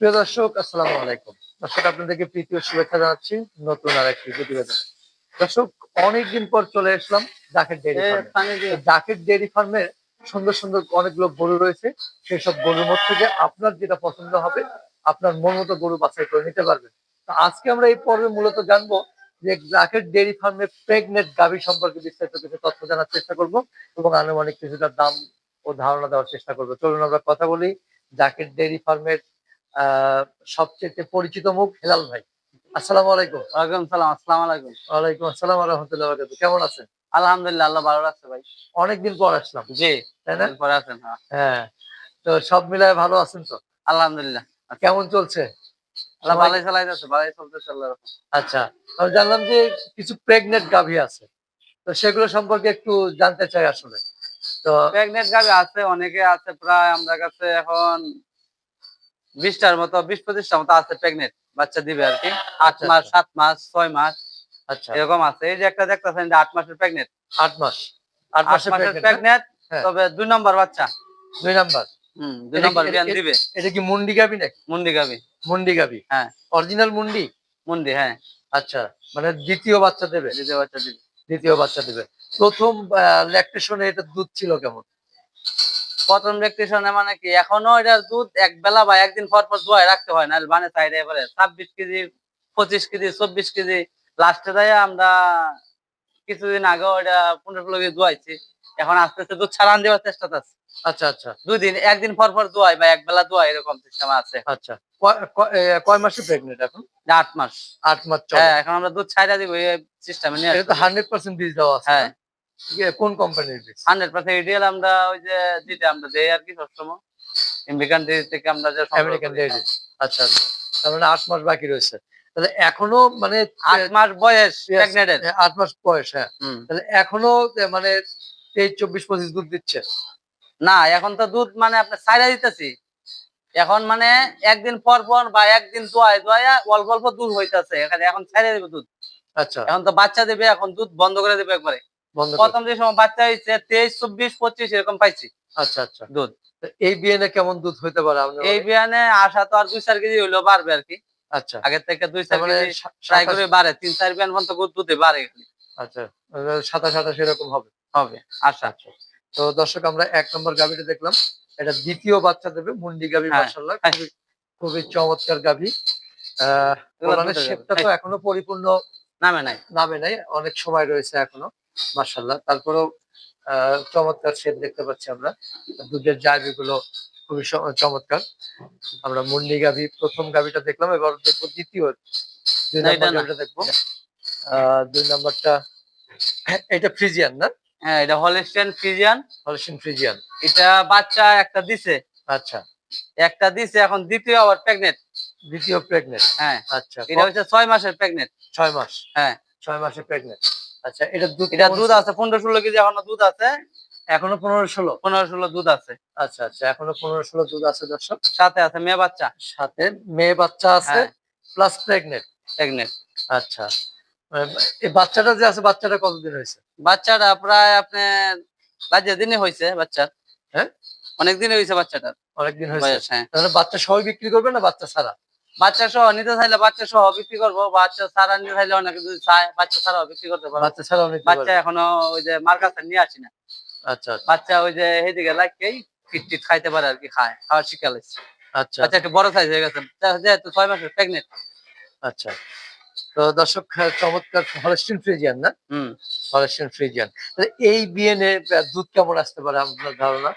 প্রিয় দর্শক আসসালামু আলাইকুম। দর্শক আপনাদেরকে প্রীতি শুভেচ্ছা জানাচ্ছি নতুন আর একটি প্রতিবেদন। দর্শক অনেকদিন পর চলে আসলাম জাকের ডেয়ারি ফার্মে। ডেয়ারি ফার্মের সুন্দর সুন্দর অনেকগুলো গরু রয়েছে। সেই সব গরুর মধ্যে থেকে আপনার যেটা পছন্দ হবে আপনার মন মতো গরু বাছাই করে নিতে পারবেন। তো আজকে আমরা এই পর্বে মূলত জানব যে জাকের ডেয়ারি ফার্মে প্রেগনেন্ট গাভী সম্পর্কে বিস্তারিত কিছু তথ্য জানার চেষ্টা করব এবং আনুমানিক কিছুটা দাম ও ধারণা দেওয়ার চেষ্টা করব। চলুন আমরা কথা বলি জাকের ডেয়ারি ফার্মের সবচেয়ে পরিচিত মুখ হেলাল ভাই। আসসালামু আলাইকুম। ওয়ালাইকুম সালাম আসসালামু আলাইকুম। ওয়ালাইকুম আসসালাম রহমতুল্লাহ কেমন আছেন? আলহামদুলিল্লাহ আল্লাহ ভালো রাখছে ভাই। অনেকদিন পর আসলাম। জি তাই না? পরে আছেন হ্যাঁ। হ্যাঁ তো সব মিলায় ভালো আছেন তো? আলহামদুলিল্লাহ। কেমন চলছে? ভালোই চালাইতেছে ভালোই চলতেছে আল্লাহ আচ্ছা আমি জানলাম যে কিছু প্রেগনেন্ট গাভী আছে। তো সেগুলো সম্পর্কে একটু জানতে চাই আসলে। তো প্রেগনেন্ট গাবি আছে অনেকে আছে প্রায় আমরা কাছে এখন বিশটার মতো বিশ পঁচিশটার মতো আছে প্রেগনেন্ট বাচ্চা দিবে আর কি। আট আচ্ছা, মাস আচ্ছা। সাত মাস ছয় মাস আচ্ছা। এরকম আছে। এই যে একটা দেখতেছেন যে আট মাসের প্রেগনেন্ট আট মাস। আট মাসের প্রেগনেন্ট হ্যাঁ। তবে দুই নম্বর বাচ্চা। দুই নাম্বার। হম দুই নম্বর বিয়ান দিবে। এটা কি মুন্ডি গাভী নাকি? মুন্ডি গাবি। মুন্ডি গাভী হ্যাঁ। অরিজিনাল মুন্ডি? মুন্ডি হ্যাঁ। আচ্ছা মানে দ্বিতীয় বাচ্চা দেবে? দ্বিতীয় বাচ্চা দিবে। দ্বিতীয় বাচ্চা দেবে। প্রথম ল্যাকটেশনে এটা দুধ ছিল কেমন? প্রথম ইলেকট্রিশনে মানে কি এখনও এটা দুধ এক বেলা বা একদিন পর পর ধোয়ায় রাখতে হয় না মানে চাইলে এবারে ছাব্বিশ কেজি পঁচিশ কেজি চব্বিশ কেজি লাস্টে দেয় আমরা কিছুদিন আগে ওটা পনেরো ষোলো কেজি ধোয়াইছি এখন আস্তে আস্তে দুধ ছাড়ান দেওয়ার চেষ্টা আছে আচ্ছা আচ্ছা। দুদিন একদিন পর পর দোয়াই বা এক বেলা ধোয়াই এরকম সিস্টেম আছে। আচ্ছা কয়- মাসে প্রেগনেন্ট এখন? আট মাস। আট মাস হ্যাঁ এখন আমরা দুধ ছাইড়া দিব এই সিস্টেমে নিয়ে হান্ড্রেড পার্সেন্ট বীজ দেওয়া আছে হ্যাঁ। কোন কোম্পানির বীজ হান্ড্রেড পার্সেন্ট আমরা ওই যে দিতে আমরা দেই আর কি সবসময়। আমেরিকান থেকে আমরা যে আমেরিকান ডেয়ারি আচ্ছা আচ্ছা। তার মানে আট মাস বাকি রয়েছে। তাহলে এখনও মানে আট মাস বয়স প্রেগনেন্টের আট মাস বয়স হ্যাঁ। তাহলে এখনও মানে তেইশ চব্বিশ পঁচিশ দুধ দিচ্ছে? না এখন তো দুধ মানে আপনার ছাইড়া দিতেছি। এখন মানে একদিন পর পর বা একদিন দোয়ায় দোয়া অল্প অল্প দুধ হইতেছে। এখানে এখন ছাইড়া দিবে দুধ। আচ্ছা। এখন তো বাচ্চা দেবে এখন দুধ বন্ধ করে দেবে একবারে। প্রথম যে সময় বাচ্চা হয়েছে তেইশ চব্বিশ পঁচিশ এরকম পাইছি। আচ্ছা আচ্ছা। দুধ। এই বিয়েনে কেমন দুধ হইতে পারে এই বিয়ানে আসা তো আর দুই চার কেজি হইলেও বাড়বে আর কি। আচ্ছা। আগের থেকে দুই চার কেজি ট্রাই করে বাড়ে। তিন চার বিয়ান পর্যন্ত দুধে বাড়ে আচ্ছা সাতাশ আঠাশ এরকম হবে। হবে আশা। আচ্ছা। তো দর্শক আমরা এক নম্বর গাভীটা দেখলাম। এটা দ্বিতীয় বাচ্চা দেবে মুন্ডি গাভী হ্যাঁ, মাসাল্লাহ হ্যাঁ। খুবই চমৎকার গাভী। আহ শেপটা তো এখনও পরিপূর্ণ নামে নাই। নামে নাই অনেক সময় রয়েছে এখনও। মাসাল্লাহ তারপরেও চমৎকার শেপ দেখতে পাচ্ছি আমরা। দুধের জায়গা গুলো খুবই চমৎকার। আমরা মুন্ডি গাভী প্রথম গাভীটা দেখলাম এবার দেখব দ্বিতীয়। দুই নম্বর। গাভীটা দেখব। দুই নম্বরটা এটা ফ্রিজিয়ান না? হ্যাঁ এটা হলিস্টিয়ান ফিজিয়ান হলস্টিন ফ্রিজিয়ান এটা বাচ্চা একটা দিছে। আচ্ছা। একটা দিছে এখন দ্বিতীয় আবার প্রেগনেন্ট দ্বিতীয় প্রেগনেন্ট হ্যাঁ। আচ্ছা। এটা হচ্ছে ছয় মাসের প্রেগনেন্ট ছয় মাস। হ্যাঁ। ছয় মাসে প্রেগনেন্ট আচ্ছা এটা দুধ এটা দুধ আছে পনেরো ষোলো কেজি এখনও দুধ আছে। এখনও পনেরো ষোলো? পনেরো ষোলো দুধ আছে। আচ্ছা আচ্ছা এখনও পনেরো ষোলো দুধ আছে দর্শক। সাথে আছে মেয়ে বাচ্চা। সাথে মেয়ে বাচ্চা আছে প্লাস প্রেগনেন্ট প্রেগনেন্ট আচ্ছা এই বাচ্চাটা যে আছে বাচ্চাটা কতদিন হয়েছে? বাচ্চাটা প্রায় আপনার বাজে দিনে হয়েছে বাচ্চার হ্যাঁ? অনেক দিনে হয়েছে বাচ্চাটার। অনেকদিন হয়েছে। হ্যাঁ। তাহলে বাচ্চা সবাই বিক্রি করবে না বাচ্চা ছাড়া? বাচ্চা সহ নিতে চাইলে বাচ্চা সহ বিক্রি করব বাচ্চা ছাড়া নিতে চাইলে অনেকে যদি চায় বাচ্চা ছাড়াও বিক্রি করতে পারব বাচ্চা ছাড়াও বাচ্চা এখনও ওই যে মার কাছে নিয়ে আসি না। আচ্ছা আচ্ছা, বাচ্চা ওই যে এইদিকে লাগকেই কিটটিট খাইতে পারে আর কি খায় খাওয়ার শিখা লাগছে আচ্ছা। বাচ্চা একটু বড় সাইজ হয়ে গেছে যেহেতু ছয় মাসের প্রেগনেন্ট আচ্ছা। তো দর্শক হ্যাঁ, চমৎকার হলস্টিন ফ্রিজিয়ান না? হম। হলস্টিন ফ্রিজিয়ান এই বিয়েনে দুধ কেমন আসতে পারে আপনার ধারণা?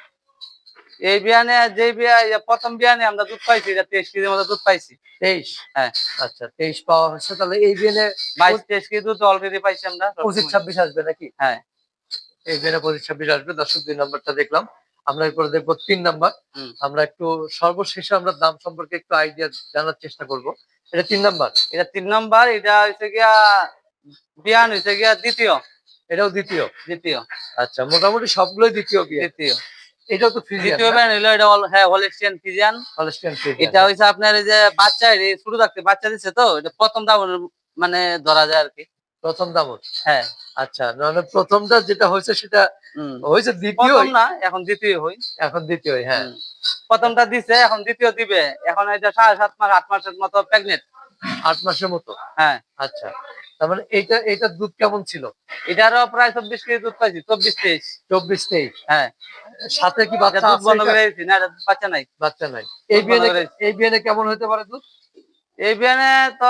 এই বিয়ানে যে বিয়া প্রথম বিয়ানে আমরা দুধ পাইছি এটা তেইশ কেজির মতো দুধ পাইছি। তেইশ? হ্যাঁ। আচ্ছা তেইশ পাওয়া হচ্ছে তাহলে এই বিয়েনে বাইশ তেইশ কেজি দুধ অলরেডি পাইছি আমরা। পঁচিশ ছাব্বিশ আসবে নাকি? হ্যাঁ। এই বিয়েনে পঁচিশ ছাব্বিশ আসবে দর্শক দুই নম্বরটা দেখলাম। আমরা এরপরে দেখব তিন নাম্বার। আমরা একটু সর্বশেষে আমরা দাম সম্পর্কে একটু আইডিয়া জানার চেষ্টা করব। এটা তিন নাম্বার? এটা তিন নম্বর এটা হচ্ছে গিয়া বিয়ান হয়েছে গিয়া দ্বিতীয়। এটাও দ্বিতীয়? দ্বিতীয়। আচ্ছা মোটামুটি সবগুলোই দ্বিতীয় বিয়ে দ্বিতীয়। তো হলো এটা হল- হ্যাঁ হলিস্টিয়ান ফিজিয়ান হলস্টিয়ান এটা আপনার এই যে বাচ্চা এই শুরু থাকতে বাচ্চা দিচ্ছে তো এটা প্রথম দাম মানে ধরা যায় আর কি। প্রথম হ্যাঁ। আচ্ছা মানে প্রথমটা যেটা হয়েছে সেটা। হয়েছে দ্বিতীয় না এখন দ্বিতীয় হই। এখন দ্বিতীয় হ্যাঁ। প্রথমটা দিছে এখন দ্বিতীয় দিবে। এখন এটা সাড়ে সাত মাস আট মাসের মতো প্রেগনেন্ট আট মাসের মতো? হ্যাঁ। আচ্ছা তার মানে এইটার দুধ কেমন ছিল? এটারও প্রায় চব্বিশ কেজি দুধ পাইছি চব্বিশ তেইশ। চব্বিশ তেইশ। হ্যাঁ। সাথে কি বাচ্চা দুধ বন্ধ করে দিয়েছি না বাচ্চা নাই। বাচ্চা নাই। এই দিয়েছি। এই বিয়ানে কেমন হতে পারে দুধ? এই বিয়ানে তো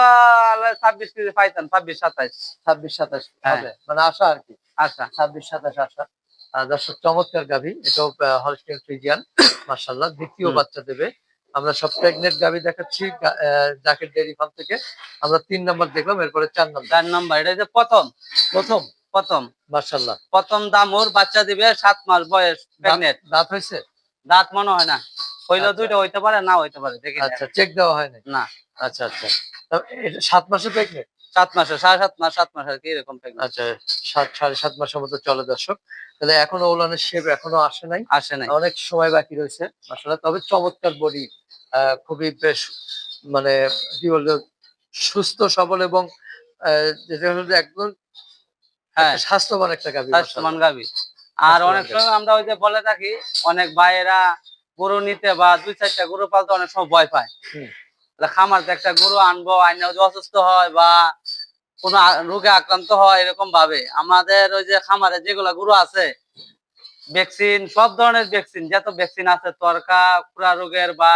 ছাব্বিশ কেজি পাইতাম ছাব্বিশ সাতাইশ। ছাব্বিশ সাতাশ হ্যাঁ। মানে আশা আর কি। আচ্ছা ছাব্বিশ সাতাশ আশা। আহ, দর্শক চমৎকার গাভী। এটাও হলস্টেন ফ্রিজিয়ান মার্শাল্লাহ দ্বিতীয় বাচ্চা দেবে। আমরা সব প্রেগনেন্ট গাভী দেখাচ্ছি জাকেট ডেয়ারি ফার্ম থেকে। আমরা তিন নম্বর দেখলাম এরপরে চার নম্বর। চার নম্বর এটা যে প্রথম। প্রথম? প্রথম। মার্শাল্লাহ প্রথম দাম ওর বাচ্চা দিবে সাত মাস বয়স প্রেগনেন্ট দাঁত হয়েছে দাঁত মনে হয় না। হইল আচ্ছা। দুইটা হইতে পারে না হইতে পারে দেখি। আচ্ছা চেক দেওয়া হয়নি না না। আচ্ছা আচ্ছা। সাত মাসে প্রেগনেন্ট সাত মাসে সাড়ে সাত মাস সাত মাস আর কি এরকম আচ্ছা সাত সাড়ে সাত মাসের মতো চলে দর্শক। তাহলে এখনও ওলানের শেপ এখনও আসে নাই। আসে নাই। অনেক সময় বাকি রয়েছে আসলে তবে চমৎকার বডি খুবই বেশ মানে কি বলব সুস্থ সবল এবং যেটা হলো একদম হ্যাঁ স্বাস্থ্যবান একটা গাভী স্বাস্থ্যবান গাবি আর অনেক সময় আমরা ওই যে বলে থাকি অনেক ভাইয়েরা গরু নিতে বা দুই চারটা গরু পালতে অনেক সময় ভয় পায়। খামারতে একটা গরু আনব আইনা অসুস্থ হয় বা কোনো রোগে আক্রান্ত হয় এরকম ভাবে আমাদের ওই যে খামারে যেগুলা গরু আছে ভ্যাকসিন সব ধরনের ভ্যাকসিন যত ভ্যাকসিন আছে তরকা খুরা রোগের বা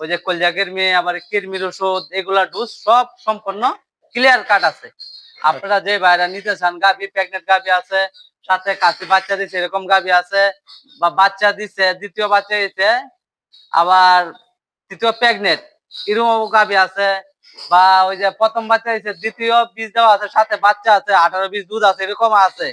ওই যে কলজা কৃমি আবার কৃমির ওষুধ এগুলা ডোজ সব সম্পূর্ণ ক্লিয়ার কাট আছে। আপনারা যে বাইরে নিতে চান গাভি প্রেগনেন্ট গাভি আছে সাথে কাশি বাচ্চা দিচ্ছে এরকম গাভি আছে বা বাচ্চা দিচ্ছে দ্বিতীয় বাচ্চা দিচ্ছে আবার তৃতীয় প্রেগনেন্ট এরকম গাভি আছে বা ওই যে প্রথম বাচ্চা দিচ্ছে দ্বিতীয় বীজ দেওয়া আছে সাথে বাচ্চা আছে আঠারো বীজ দুধ আছে এরকম আছে।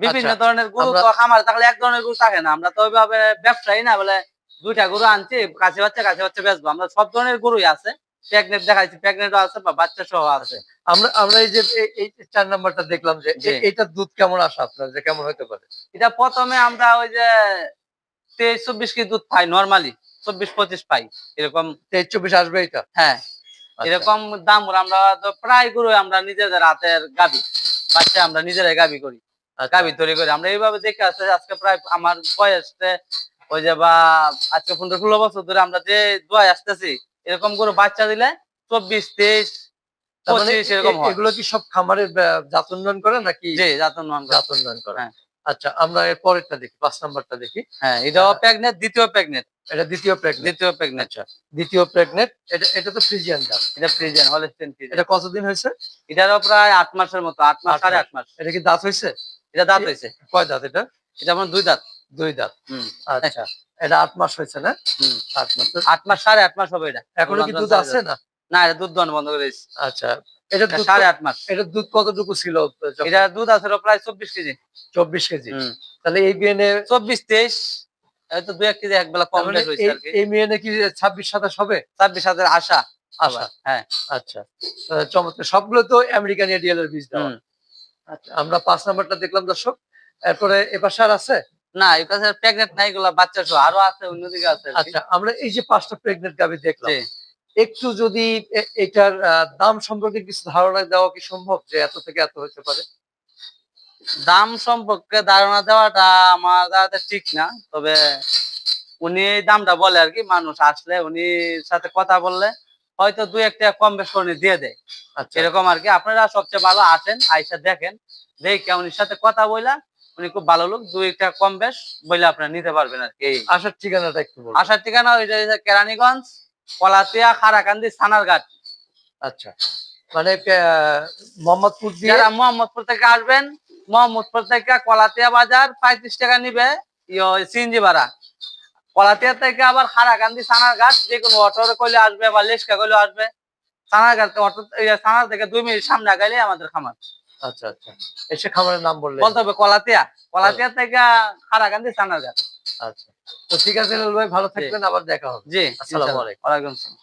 বিভিন্ন আচ্ছা, ধরনের গরু খামারে থাকলে এক ধরনের গরু থাকে না আমরা তো ওইভাবে ব্যবসায়ী না বলে দুইটা গরু আনছি কাছে বাচ্চা কাছে বাচ্চা বেচবো আমরা সব ধরনের গরুই আছে। প্রেগনেন্ট দেখাইছি প্রেগনেন্ট আছে বা বাচ্চা সহ আছে আমরা আমরা এই যে এই- চার নাম্বারটা দেখলাম যে। দুধ কেমন আসা আপনার যে কেমন হতে পারে এটা প্রথমে আমরা ওই যে তেইশ চব্বিশ কেজি দুধ পাই নর্মালি চব্বিশ পঁচিশ পাই এরকম তেইশ চব্বিশ আসবে এটা হ্যাঁ আচ্ছা। এরকম দাম আমরা তো প্রায় গরু আমরা নিজেদের হাতের গাবি বাচ্চা আমরা নিজেরাই গাবি করি আচ্ছা। গাবি তৈরি করি আমরা এইভাবে দেখে আসতে আজকে প্রায় আমার বয়সে ওই যে বা আজকে পনেরো ষোলো বছর ধরে আমরা যে দোয়াই আসতেছি এরকম গরু বাচ্চা দিলে চব্বিশ তেইশ মানে পঁচিশ এরকম এগুলো কি সব খামারের জাত উন্নয়ন করে নাকি করে। জাত উন্নয়ন করে? হ্যাঁ। আচ্ছা আমরা এর পরেরটা দেখি পাঁচ নাম্বারটা দেখি। হ্যাঁ এটাও প্রেগনেন্ট দ্বিতীয় প্রেগনেন্ট এটা দ্বিতীয় দ্বিতীয় আচ্ছা দ্বিতীয় এটা এটা তো ফ্রিজিয়ান এটা ফ্রিজেন এটা কতদিন হয়েছে? এটারও প্রায় আট মাসের মতো আট মাস সাড়ে মাস। আট মাস। এটা কি দাঁত হয়েছে? এটা দাঁত হয়েছে। কয় দাঁত এটা? এটা আমার দুই দাঁত। দুই দাঁত। আচ্ছা। এটা আট মাস হয়েছে না? আট মাস। আট মাস সাড়ে আট মাস হবে এটা। এখনও কি দুধ আছে না? না এটা দুধ বন্ধ করে আচ্ছা এটা সাড়ে আট মাস। এটা দুধ কতটুকু ছিল এটা দুধ আছে প্রায় চব্বিশ কেজি। চব্বিশ কেজি। তাহলে এই চব্বিশ তেইশ দু এক কেজি এক বেলা কম এই মেয়ে ছাব্বিশ সাতাশ হবে? ছাব্বিশ আশা। আশা। হ্যাঁ। আচ্ছা। চমৎকার। সবগুলো তো আমেরিকান বীজ দেওয়া। আচ্ছা আমরা পাঁচ নাম্বারটা দেখলাম দর্শক। এরপরে এবার সার আছে? না এই কাছে প্রেগনেন্ট নাই এগুলা বাচ্চা সহ আরও আছে অন্যদিকে আছে আচ্ছা আমরা এই যে পাঁচটা প্রেগনেন্ট গাবি দেখলাম। একটু যদি এটার দাম সম্পর্কে কিছু ধারণা দেওয়া কি সম্ভব যে এত থেকে এত হতে পারে? দাম সম্পর্কে ধারণা দেওয়াটা আমার দ্বারা ঠিক না তবে উনি দামটা বলে আর কি মানুষ আসলে উনি সাথে কথা বললে হয়তো দুই একটা কম বেশ করে দিয়ে দেয়। আচ্ছা। এরকম আর কি আপনারা সবচেয়ে ভালো আসেন আইসা দেখেন দেখে উনির সাথে কথা বইলা উনি খুব ভালো লোক দুই একটা কম বেশ বইলে আপনারা নিতে পারবেন আর কি। আসার ঠিকানাটা একটু বলুন। আসার ঠিকানা ওইটা কেরানীগঞ্জ কলাতিয়া খারাকান্দি সানারঘাট। আচ্ছা। মানে মোহাম্মদপুর যারা মোহাম্মদপুর থেকে আসবেন মোহাম্মদপুর থেকে কলাতিয়া বাজার পঁয়ত্রিশ টাকা নিবে সিএনজি ভাড়া। কলাতিয়া থেকে আবার খারাকান্দি সানারঘাট যে কোনো অটো করলে আসবে বা লেসকা করলে আসবে। সানারঘাট অটো সানার থেকে দুই মিনিট সামনে গেলে আমাদের খামার। আচ্ছা আচ্ছা। এসে খাবারের নাম বললে বলতে হবে কলাতিয়া। কলাতিয়া থেকে খারাকান্দি সানারঘাট আচ্ছা। তো ঠিক আছে লাল ভাই ভালো থাকবেন আবার দেখা হবে। জি আসসালামু আলাইকুম। ওয়ালাইকুম আসসালাম।